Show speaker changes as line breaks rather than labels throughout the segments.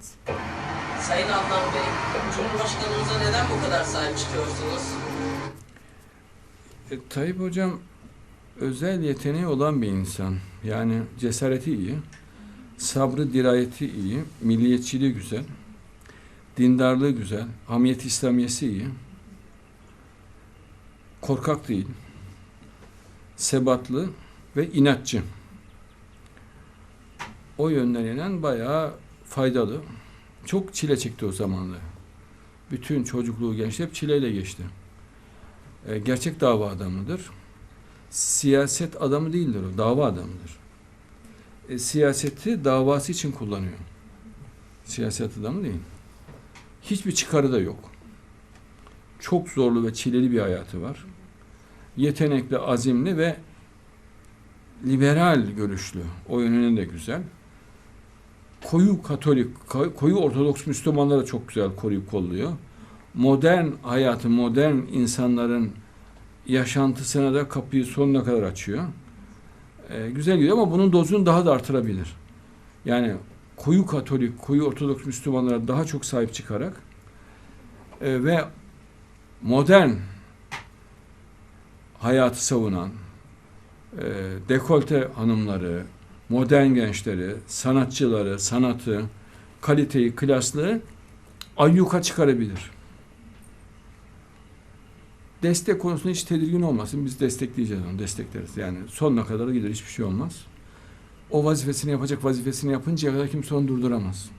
Evet.
Sayın Adnan Bey, Cumhurbaşkanımıza neden bu kadar sahip çıkıyorsunuz?
E, Tayyip Hocam özel yeteneği olan bir insan. Yani cesareti iyi, sabrı, dirayeti iyi, milliyetçiliği güzel, dindarlığı güzel, hamiyet İslamiyesi iyi, korkak değil, sebatlı ve inatçı. O yönleriyle bayağı faydalı. Çok çile çekti o zamanlar. Bütün çocukluğu, gençliği hep çileyle geçti. E, gerçek dava adamıdır. Siyaset adamı değildir o, dava adamıdır. E, siyaseti davası için kullanıyor. Siyaset adamı değil. Hiçbir çıkarı da yok. Çok zorlu ve çileli bir hayatı var. Yetenekli, azimli ve liberal görüşlü. O yönüne de güzel. Koyu Katolik, koyu Ortodoks Müslümanları çok güzel koruyup kolluyor modern hayatı, modern insanların yaşantısına da kapıyı sonuna kadar açıyor. Ee, güzel gidiyor ama bunun dozunu daha da artırabilir. Yani koyu Katolik, koyu Ortodoks Müslümanlara daha çok sahip çıkarak e, ve modern hayatı savunan e, dekolte hanımları, modern gençleri, sanatçıları, sanatı, kaliteyi, klaslığı ayyuka çıkarabilir destek konusunda hiç tedirgin olmasın. Biz destekleyeceğiz onu, destekleriz. Yani sonuna kadar da gider, hiçbir şey olmaz. O vazifesini yapacak, vazifesini yapıncaya kadar kimse onu durduramaz.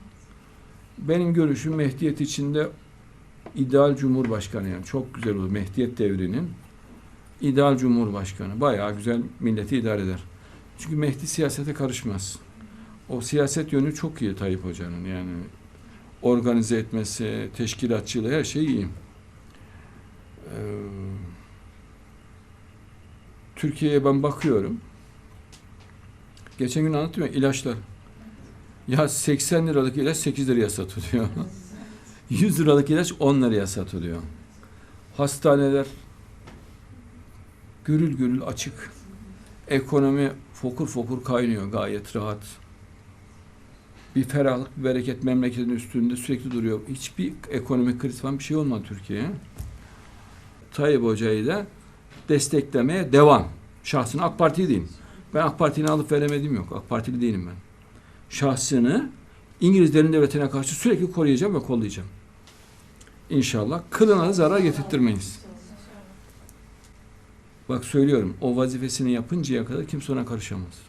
Benim görüşüm Mehdiyet içinde ideal cumhurbaşkanı yani çok güzel olur. Mehdiyet devrinin ideal cumhurbaşkanı. Bayağı güzel milleti idare eder. Çünkü Mehdi siyasete karışmaz. O siyaset yönü çok iyi Tayyip Hoca'nın yani organize etmesi, teşkilatçılığı her şey iyi. Ee, Türkiye'ye ben bakıyorum. Geçen gün anlattım ilaçlar. Ya 80 liralık ilaç 8 liraya satılıyor. 100 liralık ilaç 10 liraya satılıyor. Hastaneler gürül gürül açık. Ekonomi fokur fokur kaynıyor gayet rahat. Bir ferahlık, bir bereket memleketin üstünde sürekli duruyor. Hiçbir ekonomik kriz falan bir şey olmadı Türkiye'ye. Tayyip Hoca'yı da desteklemeye devam. Şahsını AK Parti diyeyim. Ben AK Parti'ni alıp veremediğim yok. AK Partili değilim ben. Şahsını İngilizlerin devletine karşı sürekli koruyacağım ve kollayacağım. İnşallah kılına zarar getirttirmeyiz. Bak söylüyorum o vazifesini yapıncaya kadar kimse ona karışamaz.